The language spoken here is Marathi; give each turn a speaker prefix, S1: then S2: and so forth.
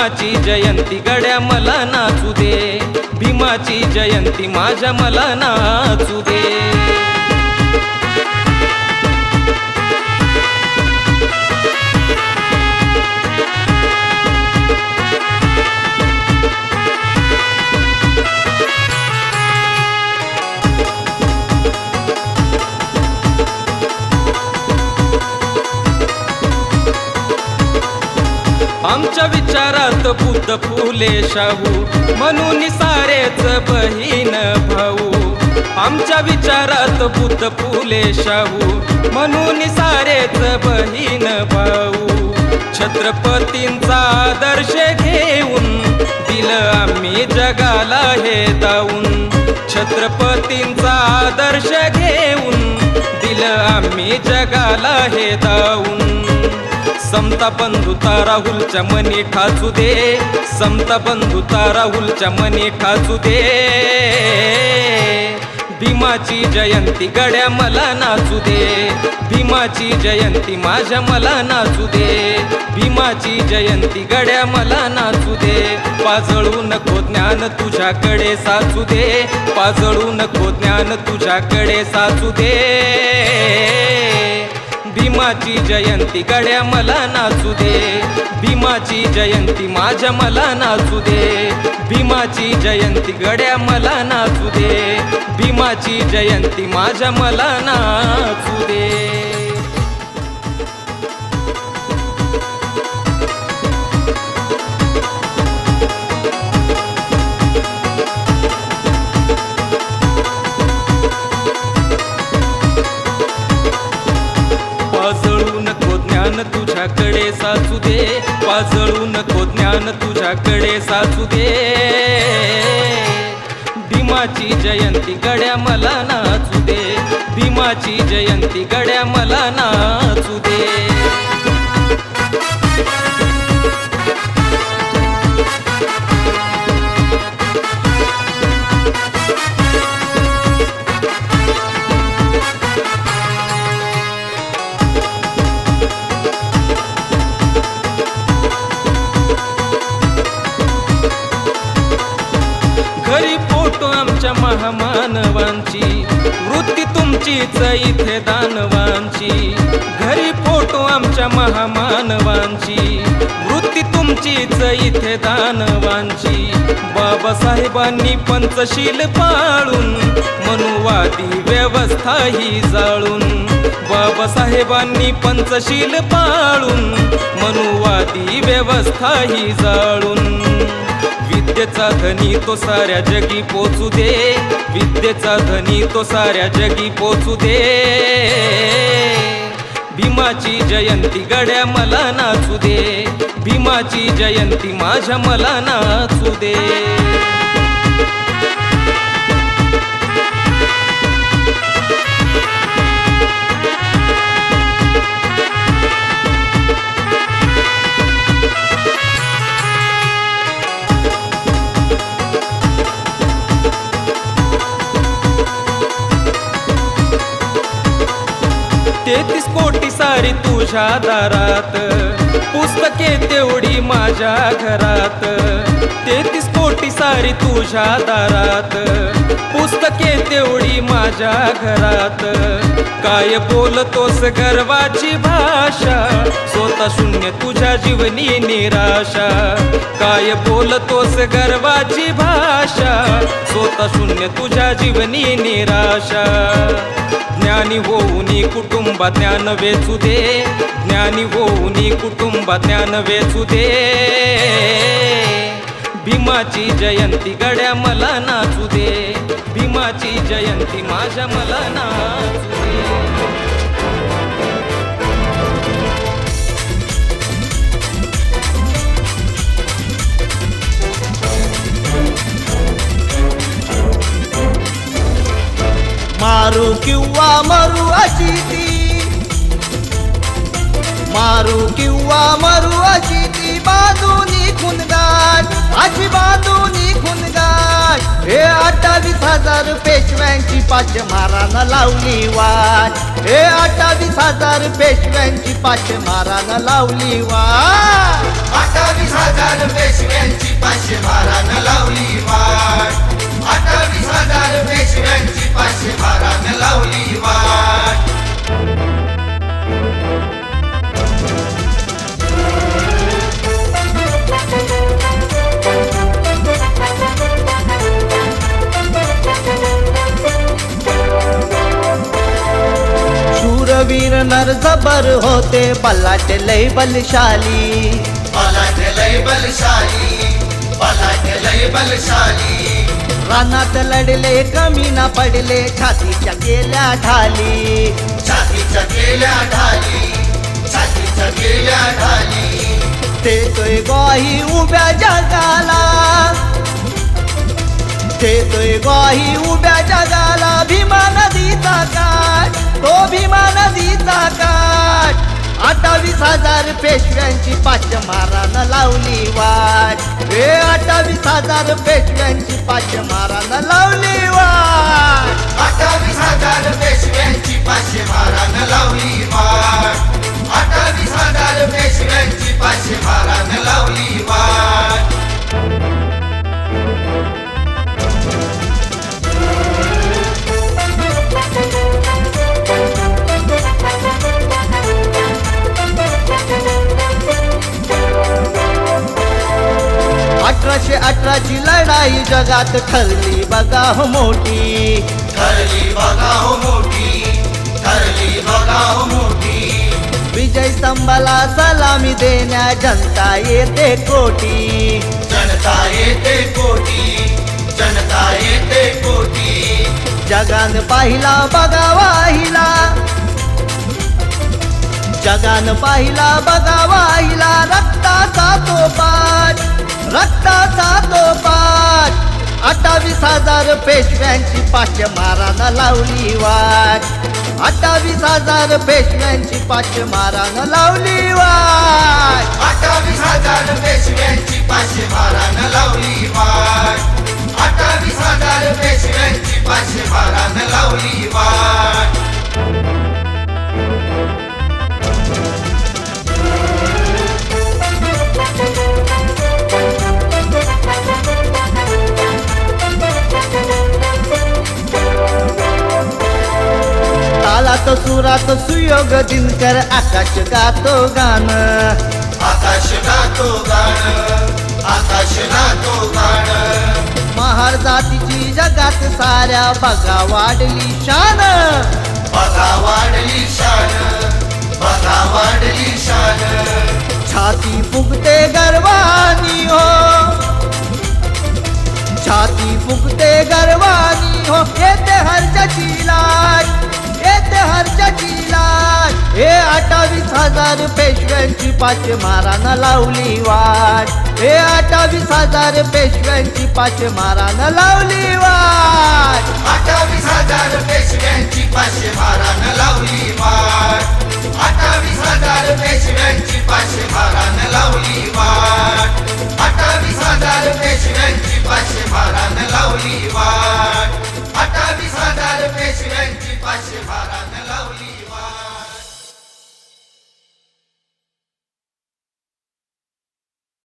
S1: भीमाची जयंती गड्या मला नाचू दे. भीमाची जयंती माझ्या मला नाचू दे. आमच्या विचारात बुद्ध फुले शाहू म्हणून सारेच बहीण भाऊ. आमच्या विचारात बुद्ध फुले शाहू म्हणून सारेच बहीण भाऊ. छत्रपतींचा आदर्श घेऊन दिलं आम्ही जगाला हे दाऊन. छत्रपतींचा आदर्श घेऊन दिलं आम्ही जगाला हे दाऊन. समता बंधुता राहुलच्या मनी ठाचू दे. समता बंधुता राहुलच्या मनी ठाचू दे. भीमाची जयंती गड्या मला नाचू दे. भीमाची जयंती माझ्या मला नाचू दे. भीमाची जयंती गड्या मला नाचू दे. पाजळू नको ज्ञान तुझ्याकडे साचू दे. पाजळू नको ज्ञान तुझ्याकडे साचू दे. भीमाची जयंती गड्या मला नाचू दे. भीमाची जयंती माझ्या मला नाचू दे. भीमाची जयंती गड्या मला नाचू दे. भीमाची जयंती माझ्या मला नाचू दे. साचू दे. पाजळू नको ज्ञान तुझ्याकडे साचू दे. भीमाची जयंती गड्या मला नाचू दे. भीमाची जयंती गड्या मला नाचू दे. तुमचीच इथे दानवांची. घरी फोटो आमच्या महामानवांची. वृत्ती तुमचीच इथे दानवांची. बाबासाहेबांनी पंचशील पाळून मनुवादी व्यवस्था ही जाळून. बाबासाहेबांनी पंचशील पाळून मनुवादी व्यवस्था ही जाळून. विद्येचा धनी तो साऱ्या जगी पोचू दे. विद्येचा धनी तो साऱ्या जगी पोचू दे. भीमाची जयंती गड्या मला नाचू दे. भीमाची जयंती माझ्या मला नाचू दे. तुझ्या दारात. पुस्तके तेवढी माझ्या घरात. तेहतीस कोटी सारी तुझ्या दारात. पुस्तके तेवढी माझ्या घरात. काय बोलतोस गर्वाची भाषा? स्वतः शून्य तुझ्या जीवनी निराशा. काय बोलतोस गर्वाची भाषा? स्वतः शून्य तुझ्या जीवनी निराशा. ज्ञानी होऊनी कुटुंबा ज्ञान वेचू दे. ज्ञानी होऊनी कुटुंबा ज्ञान वेचू दे. भीमाची जयंती गड्या मला नाचू दे. भीमाची जयंती माझ्या मला नाचू दे.
S2: मारू किंवा मरू अशी ती. मारू किंवा मरू अशी ती बाजूनी खुनगाट अशी बाजूनी खुनगाट. हे अठ्ठावीस हजार पेशव्यांची पाच मारानं लावली वाट. हे अठ्ठावीस हजार पेशव्यांची पाच मारानं लावली वाट.
S3: अठ्ठावीस हजार पेशव्यांची पाचशे मारानं लावली वाट. अठ्ठावीस हजार पेशव्यांची पाचशे बारानं लावली वाट
S2: शूरवीर नर जबर होते बल्लाटे लय बलशाली.
S3: पलाट लय बलशाली पलाट लय बलशाली.
S2: रानात लढले कमी ना पडले छातीच्या गेल्या ढाली.
S3: छातीच्या गेल्या ढाली छातीच्या गेल्या ढाली.
S2: देतोय ग्वाही उभ्या जगाला. देतोय ग्वाही उभ्या जगाला भीमा नदीचा काठ. तो भीमा नदीचा काठ. अठ्ठावीस हजार पेशव्यांची पाच मारानं लावली वाट. हे अठ्ठावीस हजार पेशव्यांची पाच मारानं लावली वाट.
S3: अठ्ठावीस हजार पेशव्यांची पाचशे बारानं लावली वाट. अठ्ठावीस हजार पेशव्यांची पाचशे बारानं लावली वाट.
S2: अठराची लढाई जगात ठरली बघा हो मोठी.
S3: ठरली बघा हो मोठी. ठरली बघा हो मोठी.
S2: विजय स्तंभाला सलामी देण्या जनता येते कोटी.
S3: जनता येते कोटी. जनता येते कोटी.
S2: जगान पाहिला बघा वाहिला. जगान पाहिला बघा वाहिला रक्ताचा तो पाठ रक्ताचा तो पाठ अठ्ठावीस हजार पेशव्यांची पाचशे मारानं लावली वाट. अठ्ठावीस हजार पेशव्यांची पाचशे मारानं लावली वाट.
S3: अठ्ठावीस हजार पेशव्यांची पाचशे मारानं लावली वाट. अठ्ठावीस हजार पेशव्यांची पाचशे मारानं लावली
S2: तालात सुरात सुयोग दिनकर आकाश गातो गाणं.
S3: आकाश गातो गाणं आकाश गातो गाणं.
S2: महार जातीची जगात साऱ्या बघा वाढली शान.
S3: बघा वाढली शान बघा वाढली शान.
S2: छाती फुगते गर्वानी हो. छाती फुगते गर्वानी हो. येते हर्षची हे अठ्ठावीस हजार पेशव्यांची पाच मारानं लावली वाट. हे अठ्ठावीस हजार पेशव्यांची पाच मारानं लावली वाट.
S3: अठ्ठावीस हजार पेशव्यांची पाच मारानं लावली वाट. अठ्ठावीस हजार पेशव्यांची पाच मारानं लावली वाट. अठ्ठावीस हजार पेशव्यांची पाच मारानं लावली वाट. अठ्ठावीस हजार पेशव्यांची पाच मारानं